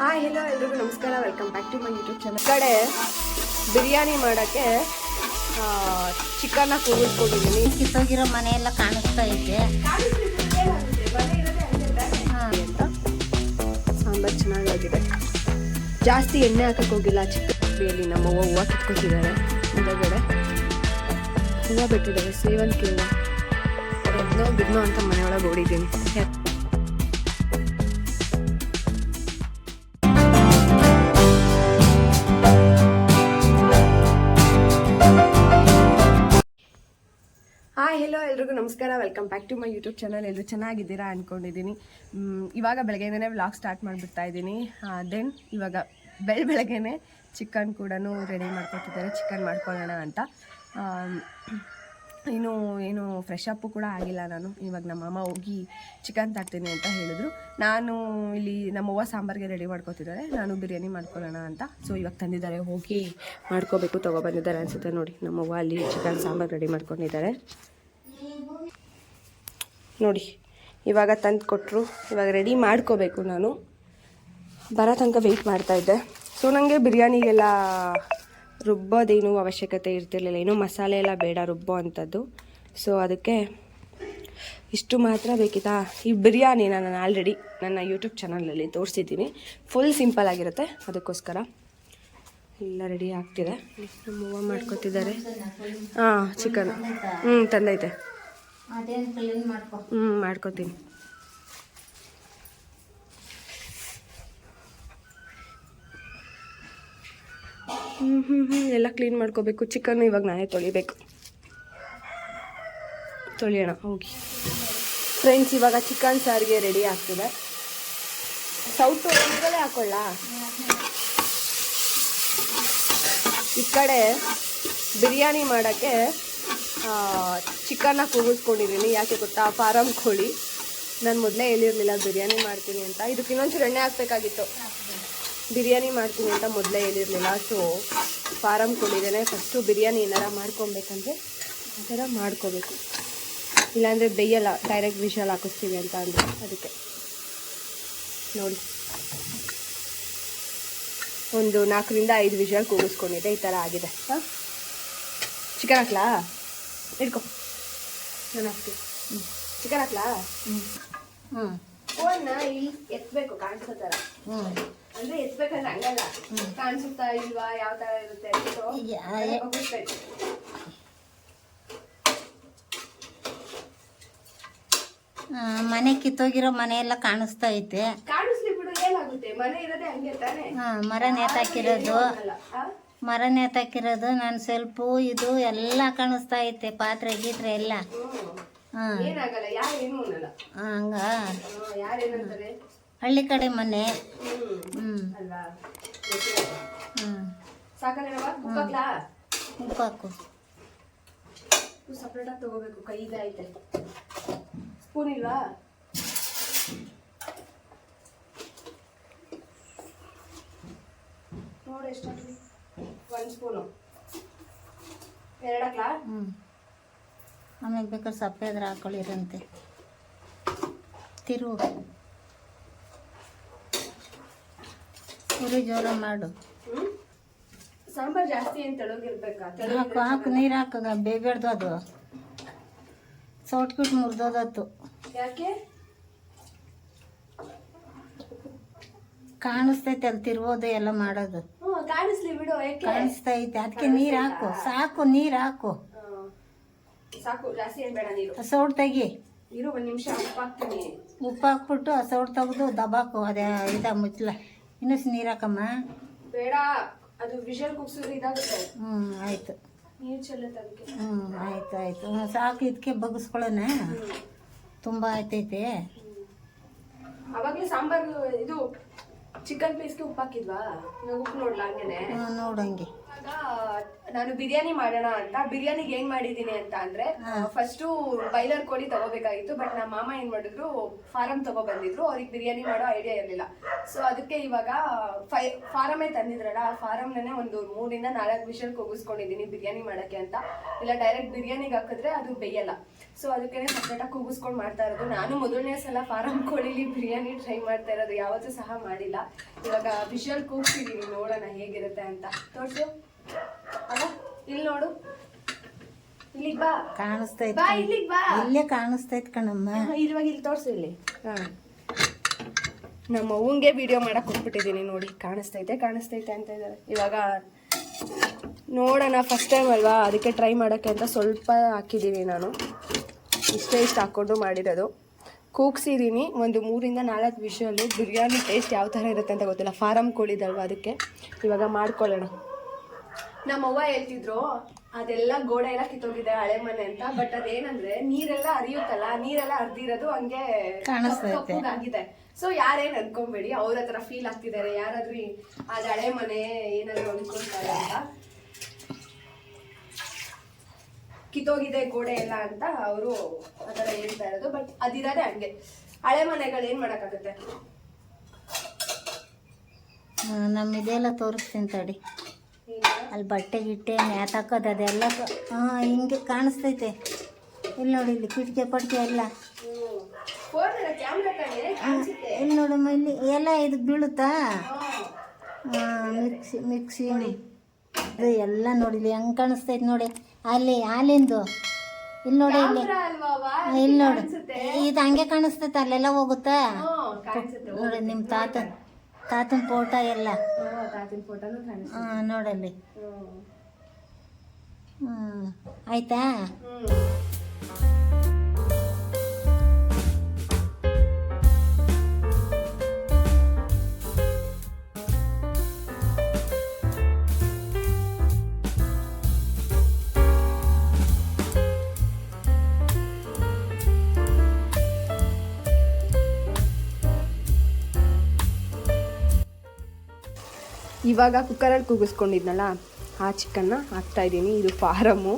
Hi hello ಎಲ್ರಿಗೂ ನಮಸ್ಕಾರ. Welcome back to my YouTube channel ಕಡೆ ಬಿರಿಯಾನಿ ಮಾಡೋಕ್ಕೆ ಚಿಕನ್ನ ಕೂಗಿಸ್ಕೊಂಡಿದ್ದೀನಿ ಕಿತ್ತೋಗಿರೋ ಮನೆಯೆಲ್ಲ ಕಾಣಿಸ್ತಾ ಇದೆ. ಹಾ. ಅಂತ ಸಾಂಬಾರು ಚೆನ್ನಾಗಾಗಿದೆ. ಜಾಸ್ತಿ ಎಣ್ಣೆ ಹಾಕಕ್ಕೆ ಹೋಗಿಲ್ಲ. ಚಿಕ್ಕಲ್ಲಿ ನಮ್ಮ ಅವ್ವ ಹೂವು ಕಿತ್ಕೊತಿದ್ದಾರೆ ಮುಂದಗಡೆ ಹೂವು ಬಿಟ್ಟಿದ್ದಾರೆ. ಸೇವಂತಿಗೆ ಹೂವು ಬಿಡ್ನೋ ಅಂತ ಮನೆಯೊಳಗೆ ಓಡಿದ್ದೀನಿ. ಹೆಲೋ ಎಲ್ರಿಗೂ ನಮಸ್ಕಾರ. Welcome back to my YouTube channel ಎಲ್ಲರೂ ಚೆನ್ನಾಗಿದ್ದೀರಾ ಅಂದ್ಕೊಂಡಿದ್ದೀನಿ ಇವಾಗ ಬೆಳಗ್ಗೆನೇ ವ್ಲಾಗ್ ಸ್ಟಾರ್ಟ್ ಮಾಡಿಬಿಡ್ತಾ ಇದ್ದೀನಿ. ದೆನ್ ಇವಾಗ ಬೆಳ, ಬೆಳಗ್ಗೆನೆ ಚಿಕನ್ ಕೂಡ ರೆಡಿ ಮಾಡ್ಕೊತಿದ್ದಾರೆ ಚಿಕನ್ ಮಾಡ್ಕೊಳ್ಳೋಣ ಅಂತ. ಇನ್ನು ಏನು ಫ್ರೆಶ್ ಅಪ್ಪು ಕೂಡ ಆಗಿಲ್ಲ ನಾನು. ಇವಾಗ ನಮ್ಮ ಅಮ್ಮ ಹೋಗಿ ಚಿಕನ್ ತರ್ತೀನಿ ಅಂತ ಹೇಳಿದ್ರು. ನಾನು ಇಲ್ಲಿ ನಮ್ಮವ್ವ ಸಾಂಬಾರಿಗೆ ರೆಡಿ ಮಾಡ್ಕೊತಿದ್ದಾರೆ. ನಾನು ಬಿರಿಯಾನಿ ಮಾಡ್ಕೊಳ್ಳೋಣ ಅಂತ. ಸೊ ಇವಾಗ ತಂದಿದ್ದಾರೆ. ಹೋಗಿ ಮಾಡ್ಕೋಬೇಕು ತೊಗೊಬಂದಿದ್ದಾರೆ ಅನಿಸುತ್ತೆ ನೋಡಿ. ನಮ್ಮವ್ವ ಅಲ್ಲಿ ಚಿಕನ್ ಸಾಂಬಾರು ರೆಡಿ ಮಾಡ್ಕೊಂಡಿದ್ದಾರೆ. ನೋಡಿ, ಇವಾಗ ತಂದು ಕೊಟ್ಟರು ಇವಾಗ ರೆಡಿ ಮಾಡ್ಕೋಬೇಕು ನಾನು. ಬರೋ ತನಕ ವೆಯ್ಟ್ ಮಾಡ್ತಾ ಇದ್ದೆ. ಸೊ ನನಗೆ ಬಿರಿಯಾನಿಗೆಲ್ಲ ರುಬ್ಬೋದೇನು ಅವಶ್ಯಕತೆ ಇರ್ತಿರ್ಲಿಲ್ಲ. ಏನು ಮಸಾಲೆ ಎಲ್ಲ ಬೇಡ ರುಬ್ಬೋ ಅಂಥದ್ದು. ಸೊ ಅದಕ್ಕೆ ಇಷ್ಟು ಮಾತ್ರ ಬೇಕಿತ್ತಾ? ಈ ಬಿರಿಯಾನಿನ ನಾನು ಆಲ್ರೆಡಿ ನನ್ನ ಯೂಟ್ಯೂಬ್ ಚಾನಲಲ್ಲಿ ತೋರಿಸಿದ್ದೀನಿ. ಫುಲ್ ಸಿಂಪಲ್ ಆಗಿರುತ್ತೆ. ಅದಕ್ಕೋಸ್ಕರ ಎಲ್ಲ ರೆಡಿ ಆಗ್ತಿದೆ. ಮೂವ ಮಾಡ್ಕೊತಿದ್ದಾರೆ. ಹಾಂ ಚಿಕನ್ ಹ್ಞೂ ತಂದೈತೆ. ಹ್ಞೂ ಮಾಡ್ಕೋತೀನಿ. ಹ್ಞೂ ಹ್ಞೂ ಎಲ್ಲ ಕ್ಲೀನ್ ಮಾಡ್ಕೋಬೇಕು. ಚಿಕನ್ ಇವಾಗ ನಾನೇ ತೊಳಿಬೇಕು. ತೊಳಿಯೋಣ, ಹೋಗಿ. ಫ್ರೆಂಡ್ಸ್ ಇವಾಗ ಚಿಕನ್ ಸಾರಿಗೆ ರೆಡಿ ಆಗ್ತಿದೆ. ಸೌಟು ಇದರಲ್ಲೇ ಹಾಕೊಳ್ಳ? ಈ ಕಡೆ ಬಿರಿಯಾನಿ ಮಾಡೋಕ್ಕೆ ಚಿಕನ್ನ ಕೂಗಿಸ್ಕೊಂಡಿದ್ದೀನಿ. ಯಾಕೆ ಗೊತ್ತಾ? ಫಾರಮ್ ಕೋಳಿ. ನಾನು ಮೊದಲೇ ಹೇಳಿರಲಿಲ್ಲ, ಬಿರಿಯಾನಿ ಮಾಡ್ತೀನಿ ಅಂತ. ಇದಕ್ಕೆ ಇನ್ನೊಂಚೂರು ಎಣ್ಣೆ ಹಾಕ್ಬೇಕಾಗಿತ್ತು. ಬಿರಿಯಾನಿ ಮಾಡ್ತೀನಿ ಅಂತ ಮೊದಲೇ ಹೇಳಿರಲಿಲ್ಲ. ಸೊ ಫಾರಮ್ ಕೊಡಿದ್ದೇನೆ ಫಸ್ಟು ಬಿರಿಯಾನಿ ಏನಾರ ಮಾಡ್ಕೊಬೇಕಂದ್ರೆ ಆ ಥರ ಮಾಡ್ಕೋಬೇಕು. ಇಲ್ಲಾಂದರೆ ಬೇಯಲ್ಲ ಡೈರೆಕ್ಟ್ ವಿಷಲ್ ಹಾಕಿಸ್ತೀವಿ ಅಂತ ಅಂದರೆ ಅದಕ್ಕೆ. ನೋಡಿ. ಒಂದು ನಾಲ್ಕರಿಂದ ಐದು ವಿಷಲ್ ಕೂಗಿಸ್ಕೊಂಡಿದ್ದೆ. ಈ ಥರ ಆಗಿದೆ. ಹಾಂ? ಚಿಕನ್ ಹಾಕ್ಲಾ? ಇಟ್ಕೊ. ನಾನು ಹಾಕ್ತೀನಿ. ಚಿಕನ್ ಹಾಕ್ಲಾ? ಹ್ಞೂ ಫೋನ್ನ ಇಲ್ಲಿ ಎತ್ತಬೇಕು ಕಾಣಿಸೋ ಥರ ಹ್ಞೂ ಅಂದ್ರೆ ಹಂಗಲ್ಲ. ಕಾಣಿಸುತ್ತಾ ಇಲ್ವಾ ಯಾವ ತರ ಇರುತ್ತೆ ಹೋಗಿಸ್ಬೇಕು. ಮನೆ ಕಿತ್ತೋಗಿರೋ ಮನೆ ಎಲ್ಲ ಕಾಣಿಸ್ತಾ ಐತೆ. ಕಾಣಿಸ್ಲಿ ಬಿಡು ಏನಾಗುತ್ತೆ? ಮನೆ ಇರೋದೇ ಹಂಗೆ ತಾನೆ? ಹಾ, ಮರ ನೇತಾಕಿರೋದು? ಮರ ನೇತಾಕಿರೋದು ನಾನು ಸೆಲ್ಫು ಇದು ಎಲ್ಲ ಕಾಣಿಸ್ತಾ ಐತೆ ಪಾತ್ರೆ ಗೀತ್ರೆ ಎಲ್ಲ. ಹಾಂ. ಹಂಗ. ಹಳ್ಳಿ ಕಡೆ ಮನೆ. ಹ್ಞೂ ಹ್ಞೂ ಉಪ್ಪಾಕು ಉಪ್ಪಾಕ್ಲಾ ಉಪ್ಪು ಹಾಕು ಸಪ್ರೇಟ್ ಆಗಿ ತಗೋಬೇಕು ಕೈಗೆ ಐತೆ. ಸ್ಪೂನ್ ಇಲ್ವಾ? ನೋಡಿ ಎಷ್ಟಾಗ್ಲಿ ಒಂದು ಸ್ಪೂನು. ಎರಡು ಹಾಕ್ಲಾ ಹ್ಞೂ ಆಮೇಲೆ ಬೇಕಾದ್ರೆ ಸಪ್ಪೆ ಅದ್ರ ಹಾಕೊಳ್ಳಿರಂತೆ ತಿರು. ಉರಿ ಜೋರ ಮಾಡು. ಸಾಂಬಾರ್ ಜಾಸ್ತಿ ಏನು ತೆಳಗಿರ್ಬೇಕಾ? ಹಾಕು ಹಾಕು ನೀರು ಹಾಕು ಬೇಬೇಡ್ದು ಅದು. ಸೌಟ್ಕಿಟ್ಟು ಮುರಿದೋದತ್ತು. ಯಾಕೆ? ಕಾಣಿಸ್ತೈತೆ ಅಲ್ಲಿ ತಿರ್ಬೋದು ಎಲ್ಲ ಮಾಡೋದು. ಹ್ಞೂ ಕಾಣಿಸ್ಲಿ ಬಿಡು ಯಾಕೆ ಕಾಣಿಸ್ತೈತೆ ಅದಕ್ಕೆ ನೀರು ಹಾಕು ಸಾಕು ನೀರು ಹಾಕು. ಹ್ಮ್. ಸಾಕು ಜಾಸ್ತಿ ಏನ್ ಬೇಡ ನೀರು. ಸೌಟ್ ತೆಗಿ. ಇರು ಒಂದ್ ನಿಮಿಷ ಉಪ್ಪು ಹಾಕ್ತೀನಿ. ಉಪ್ಪು ಹಾಕ್ಬಿಟ್ಟು ಆ ಸೌಟ್ ತೆಗೆದು ದಬಾಕು ಅದೇ ಇದ ಮುಚ್ಚಲ ಇನ್ನಷ್ಟು ನೀರು ಹಾಕಮ್ಮ. ಬೇಡ ಅದು ವಿಷಲ್ ಕುಗ್ಸಿದ್ರೆ ಇದಾಗುತ್ತೆ. ಹ್ಞೂ ಆಯಿತು. ನೀರು ಚೆಲ್ಲುತ್ತೆ ಅದಕ್ಕೆ. ಹ್ಞೂ ಆಯ್ತು ಆಯಿತು. ಹ್ಞೂ ಸಾಕು ಇದಕ್ಕೆ ಬಗ್ಗಿಸ್ಕೊಳ್ಳೋಣ ತುಂಬ ಆಯ್ತೈತೆ. ಅವಾಗ್ಲೇ ಸಾಂಬಾರು ಇದು ಚಿಕನ್ ಪೀಸ್ಗೆ ಉಪ್ಪು ಹಾಕಿದ್ವಾ ಉಪ್ಪು ನೋಡ್ಲಾ ಹಂಗೇನೆ? ನೋಡಂಗೆ ಇವಾಗ ನಾನು ಬಿರಿಯಾನಿ ಮಾಡೋಣ ಅಂತ ಬಿರಿಯಾನಿಗೆ ಏನ್ ಮಾಡಿದೀನಿ ಅಂತ ಅಂದ್ರೆ ಫಸ್ಟು ಬೈಲರ್ ಕೋಳಿ ತಗೋಬೇಕಾಗಿತ್ತು ಬಟ್ ನಮ್ಮ ಮಾಮ ಏನ್ ಮಾಡಿದ್ರು ಫಾರಂ ತಗೋ ಬಂದಿದ್ರು ಅವ್ರಿಗೆ ಬಿರಿಯಾನಿ ಮಾಡೋ ಐಡಿಯಾ ಇರಲಿಲ್ಲ. ಸೊ ಅದಕ್ಕೆ ಇವಾಗ ಫೈ ಫಾರಮೇ ತಂದಿದ್ರಲ್ಲ ಆ ಫಾರಮ್ನೇ ಒಂದು ಮೂರಿಂದ ನಾಲ್ಕು ವಿಷಲ್ ಕೂಗಿಸ್ಕೊಂಡಿದೀನಿ ಬಿರಿಯಾನಿ ಮಾಡಕ್ಕೆ ಅಂತ. ಇಲ್ಲ ಡೈರೆಕ್ಟ್ ಬಿರಿಯಾನಿಗೆ ಹಾಕಿದ್ರೆ ಅದು ಬೇಯಲ್ಲ. ಸೊ ಅದಕ್ಕೆ ಸಪ್ರೇಟಾಗಿ ಕೂಗಿಸ್ಕೊಂಡು ಮಾಡ್ತಾ ಇರೋದು. ನಾನು ಮೊದಲನೇ ಸಲ ಫಾರಂ ಕೋಳಿಲಿ ಬಿರಿಯಾನಿ ಟ್ರೈ ಮಾಡ್ತಾ ಇರೋದು ಯಾವತ್ತೂ ಸಹ ಮಾಡಿಲ್ಲ. ಇವಾಗ ವಿಷಲ್ ಕೂಗ್ತಿದೀನಿ ನೋಡೋಣ ಹೇಗಿರುತ್ತೆ ಅಂತ. ತೋರ್ಸು. ಅಲ್ಲ ಇಲ್ಲಿ ನೋಡು. ಇಲ್ಲಿ ಬಾ. ಕಾಣಿಸ್ತೈತೆ ಬಾ ಇಲ್ಲಿಗ್ ಬಾ. ಇಲ್ಲೇ ಕಾಣಿಸ್ತೈತೆ ಕಣಮ್ಮ. ಹಾ, ಇರುವಾಗ ಇಲ್ಲಿ ತೋರಿಸು ಇಲ್ಲಿ. ಹಾಂ. ನಮ್ಮ ಅವ್ವಂಗೆ ವಿಡಿಯೋ ಮಾಡಕ್ ಹೋಗ್ಬಿಟ್ಟಿದೀನಿ ನೋಡಿ. ಕಾಣಿಸ್ತೈತೆ ಕಾಣಿಸ್ತೈತೆ ಅಂತ ಇದ್ದಾರೆ ಇವಾಗ ನೋಡೋಣ ಫಸ್ಟ್ ಟೈಮ್ ಅಲ್ವಾ? ಅದಕ್ಕೆ ಟ್ರೈ ಮಾಡೋಕ್ಕೆ ಅಂತ ಸ್ವಲ್ಪ ಹಾಕಿದ್ದೀನಿ ನಾನು. ಇಷ್ಟೇ ಇಷ್ಟು ಹಾಕ್ಕೊಂಡು ಮಾಡಿರೋದು. ಕೂಗ್ಸಿದ್ದೀನಿ ಒಂದು ಮೂರಿಂದ ನಾಲ್ಕು ವಿಷಯಲ್ಲಿ ಬಿರಿಯಾನಿ ಟೇಸ್ಟ್ ಯಾವ ಥರ ಇರುತ್ತೆ ಅಂತ ಗೊತ್ತಿಲ್ಲ. ಫಾರಮ್ ಕೋಳಿದಲ್ವ ಅದಕ್ಕೆ. ಇವಾಗ ಮಾಡ್ಕೊಳ್ಳೋಣ. ನಮ್ಮವ್ವ ಹೇಳ್ತಿದ್ರು ಅದೆಲ್ಲ ಗೋಡೆ ಎಲ್ಲ ಕಿತ್ತೋಗಿದೆ ಹಳೆ ಮನೆ ಅಂತ ಬಟ್ ಅದೇನಂದ್ರೆ ನೀರೆಲ್ಲ ಹರಿಯುತ್ತಲ್ಲ ನೀರೆಲ್ಲ ಅರ್ದಿರೋದು ಹಂಗೆ. ಆಗಿದೆ. ಸೊ ಯಾರೇನ್ ಅನ್ಕೊಂಬೇಡಿ ಅವ್ರ ಹತ್ರ ಫೀಲ್ ಆಗ್ತಿದ್ದಾರೆ ಯಾರಾದ್ರೂ ಅದ ಹಳೆ ಮನೆ ಏನಾದ್ರು ಅನ್ಕೊಂತಾರೆ ಅಂತ. ಕಿತ್ತೋಗಿದೆ ಗೋಡೆ ಎಲ್ಲ ಅಂತ ಅವರು ಆತರ ಹೇಳ್ತಾ ಇರೋದು ಬಟ್ ಅದಿರೋದೆ ಹಂಗೆ. ಹಳೆ ಮನೆಗಳು ಏನ್ ಮಾಡಕ್ಕಾಗತ್ತೆ? ನಮ್ಮ ಇದೆಲ್ಲ ತೋರಿಸ್ತೀನಿ ತಡಿ. ಅಲ್ಲಿ ಬಟ್ಟೆ ಗಿಟ್ಟೆ ಮ್ಯಾತಾಕೋದು ಅದೆಲ್ಲ ಹಾಂ ಹಿಂಗೆ ಕಾಣಿಸ್ತೈತೆ. ಇಲ್ಲಿ ನೋಡಿ ಇಲ್ಲಿ ಕಿಟಕಿ ಪಟ್ಕೆ ಎಲ್ಲ. ಇಲ್ಲಿ ನೋಡಮ್ಮ ಇಲ್ಲಿ ಎಲ್ಲ ಇದು ಬೀಳುತ್ತಾ. ಮಿಕ್ಸಿ ಮಿಕ್ಸಿ ಇದು ಎಲ್ಲ ನೋಡಿಲಿ ಹೆಂಗೆ ಕಾಣಿಸ್ತೈತೆ ನೋಡಿ. ಅಲ್ಲಿ ಹಾಲಿಂದು. ಇಲ್ಲಿ ನೋಡಿ ಇಲ್ಲಿ. ಇಲ್ಲಿ ನೋಡು. ಇದು ಹಂಗೆ ಕಾಣಿಸ್ತೈತೆ ಅಲ್ಲೆಲ್ಲ ಹೋಗುತ್ತಾ? ನೋಡಿ ನಿಮ್ಮ ತಾತನ ತಾತನ ಫೋಟೋ ಎಲ್ಲ. ತಾತನ್ ಫೋಟೋನು ಕಾಣಿಸುತ್ತೆ ಹಾಂ ನೋಡಲ್ಲಿ ಹ್ಮ್. ಹ್ಞೂ ಆಯ್ತಾ. ಇವಾಗ ಕುಕ್ಕರಲ್ಲಿ ಕೂಗಿಸ್ಕೊಂಡಿದ್ನಲ್ಲ, ಆ ಚಿಕನ್ನ ಹಾಕ್ತಾ ಇದ್ದೀನಿ. ಇದು ಫಾರಮ್ಮು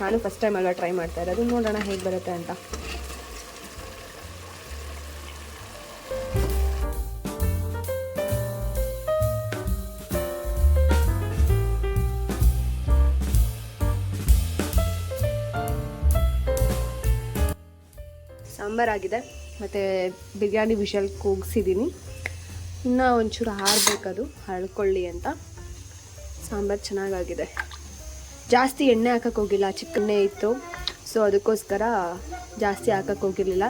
ನಾನು ಫಸ್ಟ್ ಟೈಮ್ ಅಲ್ವಾ ಟ್ರೈ ಮಾಡ್ತಾ ಇರೋದು. ನೋಡೋಣ ಹೇಗೆ ಬರುತ್ತೆ ಅಂತ. ಸಾಂಬಾರಾಗಿದೆ ಮತ್ತು ಬಿರಿಯಾನಿ ವಿಷಲ್ ಕೂಗಿಸಿದ್ದೀನಿ. ಇನ್ನೂ ಒಂಚೂರು ಹಾರಬೇಕದು ಹಳ್ಕೊಳ್ಳಿ ಅಂತ. ಸಾಂಬಾರು ಚೆನ್ನಾಗಾಗಿದೆ. ಜಾಸ್ತಿ ಎಣ್ಣೆ ಹಾಕಕ್ಕೆ ಹೋಗಿಲ್ಲ ಚಿಕ್ಕನ್ನೇ ಇತ್ತು. ಸೊ ಅದಕ್ಕೋಸ್ಕರ ಜಾಸ್ತಿ ಹಾಕಕ್ಕೆ ಹೋಗಿರಲಿಲ್ಲ.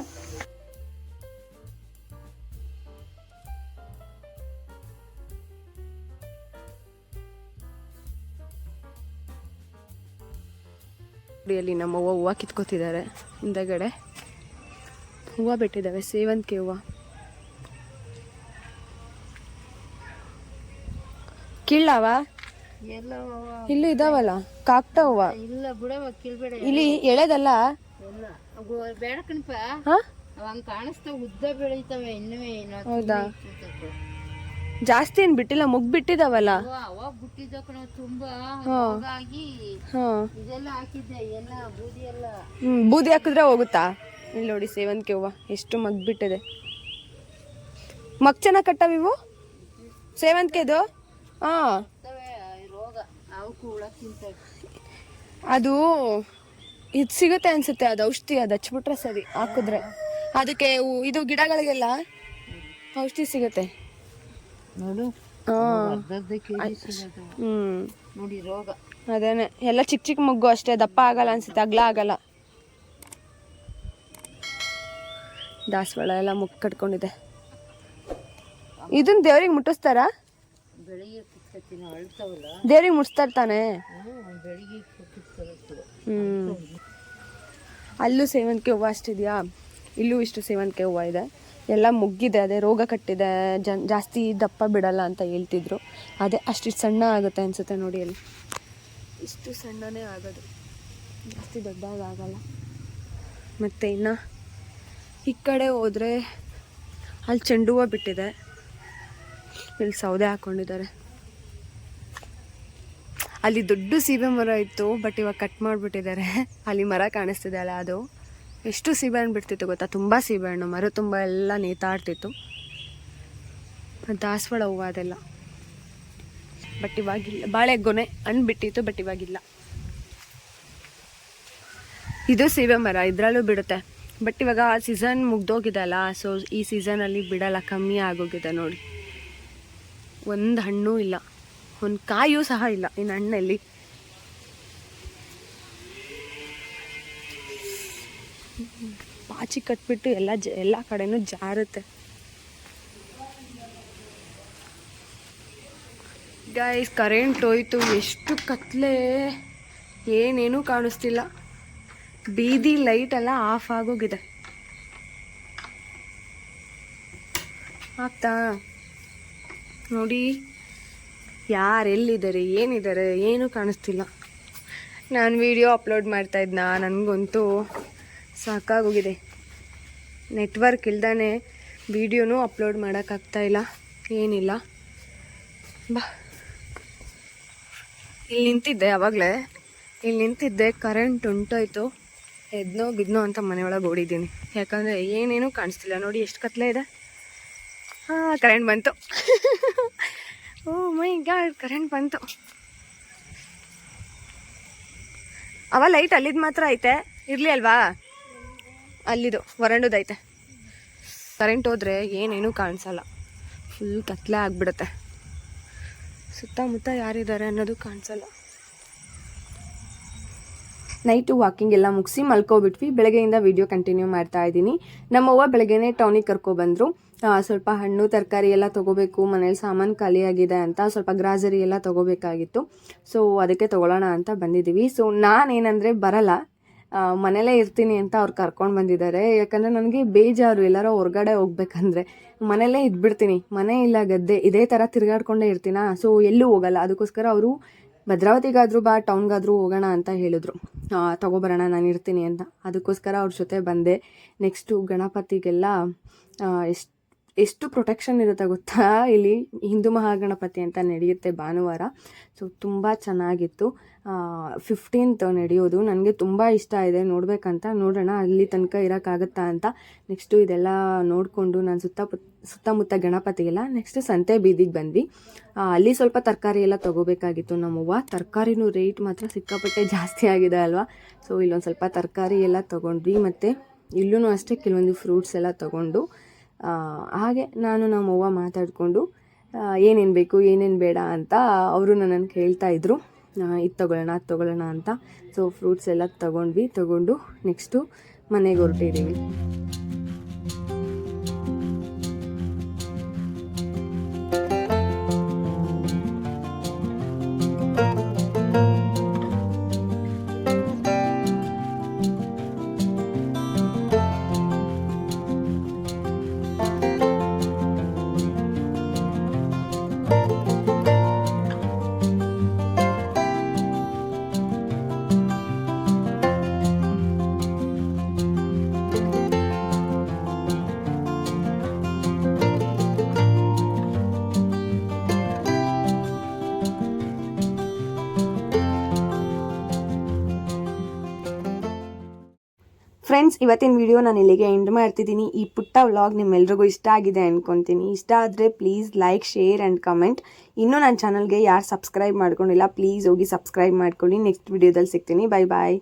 ಅಲ್ಲಿ ನಮ್ಮ ಹೂವು ಹೂವು ಕಿತ್ಕೋತಿದ್ದಾರೆ. ಹಿಂದಗಡೆ ಹೂವು ಬಿಟ್ಟಿದ್ದಾವೆ, ಸೇವಂತಿಗೆ ಹೂವು. ಕೀಳವ? ಇಲ್ಲೂ ಇದಾವಲ್ಲ ಕಾಕ್ತಾವ ಇಲ್ಲ ಬಿಡವ ಕಿಲ್ಬೇಡ ಇಲ್ಲಿ ಎಳೆದಲ್ಲ? ಬೇಡ ಕಣಪ್ಪ ಹಂಗೆ ಕಾಣಿಸ್ತಾವ ಉದ್ದ ಬೆಳಿತಾವೆ ಇನ್ನೂ ಹೌದಾ? ಜಾಸ್ತಿ ಏನ್ ಬಿಟ್ಟಿಲ್ಲ ಮುಗ್ ಬಿಟ್ಟಿದಾವಲ್ಲ? ಅವಾಗ ಬಿಟ್ಟಿದ್ದ ಕಣ ತುಂಬಾ. ಹಾಗಾಗಿ ಇದೆಲ್ಲ ಹಾಕಿದ್ದೆ ಎಲ್ಲ ಬೂದಿ ಎಲ್ಲ. ಹ್ಮ್ ಬೂದಿ ಹಾಕಿದ್ರೆ ಹೋಗುತ್ತಾ? ಇಲ್ಲಿ ನೋಡಿ ಸೇವಂತಿಗೆ ಹೂವ ಎಷ್ಟು ಮಗ್ ಬಿಟ್ಟಿದೆ. ಮಗ್ ಚೆನ್ನಾಗಿ ಕಟ್ಟಾವ ಇವು? ಸೇವಂತಿಗೆದು? ಅದು ಇದು ಸಿಗುತ್ತೆ ಅನ್ಸುತ್ತೆ ಅದು ಔಷಧಿ ಅದು ಹಚ್ಬಿಟ್ರೆ ಸರಿ ಹಾಕಿದ್ರೆ. ಅದಕ್ಕೆ ಇದು ಗಿಡಗಳಿಗೆಲ್ಲ ಔಷಧಿ ಸಿಗುತ್ತೆ. ಅದೇನೆ ಎಲ್ಲ ಚಿಕ್ಕ ಚಿಕ್ಕ ಮಗ್ಗು ಅಷ್ಟೇ ದಪ್ಪ ಆಗಲ್ಲ ಅನ್ಸುತ್ತೆ ಅಗ್ಲ ಆಗಲ್ಲ. ದಾಸವಾಳ ಎಲ್ಲ ಮುಗ್ ಕಟ್ಕೊಂಡಿದೆ. ಇದನ್ನ ದೇವ್ರಿಗೆ ಮುಟ್ಟಿಸ್ತಾರಾ? ಬೆಳಿಗ್ಗೆ ಅಳ್ತಾವಲ್ಲ ದೇವ್ರಿಗೆ ಮುಟ್ಸ್ತಾರ ತಾನೆ ಹ್ಞೂ ಬೆಳಿಗ್ಗೆ ಕಿತ್ಕೊಳಕ್ಕೆ ಹ್ಮ್. ಅಲ್ಲೂ ಸೇವಂತಿಗೆ ಹೂವು ಅಷ್ಟಿದೆಯಾ? ಇಲ್ಲೂ ಇಷ್ಟು ಸೇವಂತಿಗೆ ಹೂವು ಇದೆ. ಎಲ್ಲ ಮುಗ್ಗಿದೆ ಅದೇ ರೋಗ ಕಟ್ಟಿದೆ ಜನ್ ಜಾಸ್ತಿ ದಪ್ಪ ಬಿಡಲ್ಲ ಅಂತ ಹೇಳ್ತಿದ್ರು. ಅದೇ ಅಷ್ಟಿಷ್ಟು ಸಣ್ಣ ಆಗುತ್ತೆ ಅನ್ಸುತ್ತೆ ನೋಡಿ ಅಲ್ಲಿ. ಇಷ್ಟು ಸಣ್ಣನೇ ಆಗೋದು. ಜಾಸ್ತಿ ದೊಡ್ಡದಾಗಲ್ಲ ಮತ್ತು ಇನ್ನು ಈ ಕಡೆ ಹೋದರೆ ಅಲ್ಲಿ ಚೆಂಡು ಹೂವು ಬಿಟ್ಟಿದೆ. ಇಲ್ಲಿ ಸೌದೆ ಹಾಕ್ಕೊಂಡಿದ್ದಾರೆ ಅಲ್ಲಿ ದೊಡ್ಡ ಸೀಬೆ ಮರ ಇತ್ತು ಬಟ್ ಇವಾಗ ಕಟ್ ಮಾಡಿಬಿಟ್ಟಿದ್ದಾರೆ. ಅಲ್ಲಿ ಮರ ಕಾಣಿಸ್ತಿದೆ ಅಲ್ಲ ಅದು. ಎಷ್ಟು ಸೀಬೆ ಹಣ್ಣು ಬಿಡ್ತಿತ್ತು ಗೊತ್ತಾ? ತುಂಬ ಸೀಬೆಹಣ್ಣು ಮರ ತುಂಬ ಎಲ್ಲ ನೇತಾಡ್ತಿತ್ತು. ದಾಸವಾಳ ಹೂವು ಅದೆಲ್ಲ. ಬಟ್ ಇವಾಗಿಲ್ಲ ಬಾಳೆಗೊನೆ ಹಣ್ಣು ಬಿಟ್ಟಿತ್ತು ಬಟ್ ಇವಾಗಿಲ್ಲ ಇದು ಸೀಬೆ ಮರ, ಇದರಲ್ಲೂ ಬಿಡುತ್ತೆ. ಬಟ್ ಇವಾಗ ಆ ಸೀಸನ್ ಮುಗ್ದೋಗಿದೆ ಅಲ್ಲ ಸೊ ಈ ಸೀಸನಲ್ಲಿ ಬಿಡಲ್ಲ, ಕಮ್ಮಿ ಆಗೋಗಿದೆ ನೋಡಿ. ಒಂದು ಹಣ್ಣು ಇಲ್ಲ. ಒಂದು ಕಾಯೂ ಸಹ ಇಲ್ಲ ಇನ್ನು ಹಣ್ಣಲ್ಲಿ. ಪಾಚಿ ಕಟ್ಬಿಟ್ಟು ಎಲ್ಲ ಜ, ಎಲ್ಲ ಕಡೆನೂ ಜಾರುತ್ತೆ. ಗೈಸ್ ಕರೆಂಟ್ ಹೋಯ್ತು. ಎಷ್ಟು ಕತ್ಲೆ. ಏನೇನೂ ಕಾಣಿಸ್ತಿಲ್ಲ. ಬೀದಿ ಲೈಟ್ ಎಲ್ಲ ಆಫ್ ಆಗೋಗಿದೆ. ಆಗ್ತಾ? ನೋಡಿ ಯಾರೆಲ್ಲಿದ್ದಾರೆ ಏನಿದ್ದಾರೆ, ಏನೂ ಕಾಣಿಸ್ತಿಲ್ಲ. ನಾನು ವಿಡಿಯೋ ಅಪ್ಲೋಡ್ ಮಾಡ್ತಾ ಇದ್ನ? ನನಗಂತೂ ಸಾಕಾಗೋಗಿದೆ. ನೆಟ್ವರ್ಕ್ ಇಲ್ದಾನೆ ವಿಡಿಯೋನೂ ಅಪ್ಲೋಡ್ ಮಾಡೋಕ್ಕಾಗ್ತಾ ಇಲ್ಲ, ಏನಿಲ್ಲ. ಬಾ. ಇಲ್ಲಿ ನಿಂತಿದ್ದೆ ಆವಾಗಲೇ ಇಲ್ಲಿ ನಿಂತಿದ್ದೆ ಕರೆಂಟ್ ಉಂಟೋಯ್ತು. ಎದ್ನೋ ಬಿದ್ನೋ ಅಂತ ಮನೆಯೊಳಗೆ ಓಡಿದ್ದೀನಿ. ಯಾಕಂದರೆ ಏನೇನೂ ಕಾಣಿಸ್ತಿಲ್ಲ. ನೋಡಿ, ಎಷ್ಟು ಕತ್ಲೆ ಇದೆ. ಹಾಂ ಕರೆಂಟ್ ಬಂತು. ಓ ಮೈ ಗಾಡ್ ಕರೆಂಟ್ ಬಂತು. ಅವ ಲೈಟ್ ಅಲ್ಲಿದ್ದು ಮಾತ್ರ ಐತೆ. ಇರಲಿ ಅಲ್ವಾ? ಅಲ್ಲಿದು ವರಂಡದೈತೆ ಕರೆಂಟ್ ಹೋದರೆ ಏನೇನೂ ಕಾಣಿಸಲ್ಲ. ಫುಲ್ ಕತ್ಲೆ ಆಗಿಬಿಡುತ್ತೆ. ಸುತ್ತಮುತ್ತ ಯಾರಿದ್ದಾರೆ ಅನ್ನೋದು ಕಾಣಿಸಲ್ಲ. ನೈಟು ವಾಕಿಂಗ್ ಎಲ್ಲ ಮುಗಿಸಿ ಮಲ್ಕೋಬಿಟ್ವಿ. ಬೆಳಗ್ಗೆಯಿಂದ ವಿಡಿಯೋ ಕಂಟಿನ್ಯೂ ಮಾಡ್ತಾ ಇದ್ದೀನಿ. ನಮ್ಮವ್ವ ಬೆಳಗ್ಗೆನೆ ಟೌನಿಗೆ ಕರ್ಕೊಬಂದರು ಸ್ವಲ್ಪ ಹಣ್ಣು, ತರಕಾರಿ ಎಲ್ಲ ತೊಗೋಬೇಕು, ಮನೇಲಿ ಸಾಮಾನು ಖಾಲಿಯಾಗಿದೆ ಅಂತ ಸ್ವಲ್ಪ ಗ್ರಾಸರಿ ಎಲ್ಲ ತೊಗೋಬೇಕಾಗಿತ್ತು. ಸೊ ಅದಕ್ಕೆ ತೊಗೊಳ್ಳೋಣ ಅಂತ ಬಂದಿದ್ದೀವಿ. ಸೊ ನಾನೇನಂದರೆ ಬರಲ್ಲ. ಮನೇಲೇ ಇರ್ತೀನಿ ಅಂತ ಅವ್ರು ಕರ್ಕೊಂಡು ಬಂದಿದ್ದಾರೆ. ಯಾಕಂದರೆ ನನಗೆ ಬೇಜಾರು ಎಲ್ಲರೂ ಹೊರಗಡೆ ಹೋಗ್ಬೇಕಂದ್ರೆ. ಮನೇಲೇ ಇದ್ಬಿಡ್ತೀನಿ. ಮನೆ ಇಲ್ಲ, ಗದ್ದೆ. ಇದೇ ಥರ ತಿರುಗಾಡ್ಕೊಂಡೇ ಇರ್ತೀನಾ? ಸೊ ಎಲ್ಲೂ ಹೋಗಲ್ಲ. ಅದಕ್ಕೋಸ್ಕರ ಅವರು ಭದ್ರಾವತಿಗಾದರೂ ಬಾ, ಟೌನ್ಗಾದರೂ ಹೋಗೋಣ ಅಂತ ಹೇಳಿದ್ರು. ತಗೊಬರೋಣ ನಾನು ಇರ್ತೀನಿ ಅಂತ. ಅದಕ್ಕೋಸ್ಕರ ಅವ್ರ ಜೊತೆ ಬಂದೆ. ನೆಕ್ಸ್ಟು ಗಣಪತಿಗೆಲ್ಲ ಎಷ್ಟು ಎಷ್ಟು ಪ್ರೊಟೆಕ್ಷನ್ ಇರುತ್ತೆ ಗೊತ್ತಾ? ಇಲ್ಲಿ ಹಿಂದೂ ಮಹಾಗಣಪತಿ ಅಂತ ನಡೆಯುತ್ತೆ ಭಾನುವಾರ. ಸೊ ತುಂಬ ಚೆನ್ನಾಗಿತ್ತು. ಫಿಫ್ಟೀನ್ತ್ ನಡೆಯೋದು. ನನಗೆ ತುಂಬ ಇಷ್ಟ ಇದೆ. ನೋಡಬೇಕಂತ ನೋಡೋಣ ಅಲ್ಲಿ ತನಕ ಇರೋಕ್ಕಾಗತ್ತಾ ಅಂತ. ನೆಕ್ಸ್ಟು ಇದೆಲ್ಲ ನೋಡಿಕೊಂಡು ನಾನು ಸುತ್ತಮುತ್ತ ಸುತ್ತಮುತ್ತ ಗಣಪತಿಗೆಲ್ಲ ನೆಕ್ಸ್ಟ್ ಸಂತೆ ಬೀದಿಗೆ ಬಂದ್ವಿ. ಅಲ್ಲಿ ಸ್ವಲ್ಪ ತರಕಾರಿ ಎಲ್ಲ ತೊಗೋಬೇಕಾಗಿತ್ತು. ನಮ್ಮವ್ವ ತರಕಾರಿನೂ ರೇಟ್ ಮಾತ್ರ ಸಿಕ್ಕಾಪಟ್ಟೆ ಜಾಸ್ತಿ ಆಗಿದೆ ಅಲ್ವಾ? ಸೊ ಇಲ್ಲೊಂದು ಸ್ವಲ್ಪ ತರಕಾರಿ ಎಲ್ಲ ತೊಗೊಂಡ್ವಿ. ಮತ್ತು ಇಲ್ಲೂ ಅಷ್ಟೇ, ಕೆಲವೊಂದು ಫ್ರೂಟ್ಸ್ ಎಲ್ಲ ತೊಗೊಂಡು. ಹಾಗೆ ನಾನು ನಮ್ಮವ್ವ ಮಾತಾಡಿಕೊಂಡು ಏನೇನು ಬೇಕು, ಏನೇನು ಬೇಡ ಅಂತ ಅವರು ನನ್ನನ್ನು ಕೇಳ್ತಾ ಇದ್ದರು ಇದು ತೊಗೊಳ್ಳೋಣ, ಅದು ತೊಗೊಳ್ಳೋಣ ಅಂತ. ಸೊ ಫ್ರೂಟ್ಸ್ ಎಲ್ಲ ತಗೊಂಡ್ವಿ, ತಗೊಂಡು ನೆಕ್ಸ್ಟು ಮನೆಗೆ ಹೊರಟಿದ್ದೀವಿ ಫ್ರೆಂಡ್ಸ್ ಇವತ್ತಿನ ವಿಡಿಯೋ ನಾನು ಇಲ್ಲಿಗೆ ಎಂಡ್ ಮಾಡ್ತಿದ್ದೀನಿ. ಈ ಪುಟ್ಟ ವ್ಲಾಗ್ ನಿಮ್ಮೆಲ್ರಿಗೂ ಇಷ್ಟ ಆಗಿದೆ ಅಂದ್ಕೊತೀನಿ ಇಷ್ಟ ಆದರೆ please like share and comment ಇನ್ನೂ ನನ್ನ ಚಾನಲ್ಗೆ ಯಾರು ಸಬ್ಸ್ಕ್ರೈಬ್ ಮಾಡ್ಕೊಂಡಿಲ್ಲ ಪ್ಲೀಸ್ ಹೋಗಿ ಸಬ್ಸ್ಕ್ರೈಬ್ ಮಾಡ್ಕೊಳ್ಳಿ. ನೆಕ್ಸ್ಟ್ ವಿಡಿಯೋದಲ್ಲಿ ಸಿಗ್ತೀನಿ. Bye bye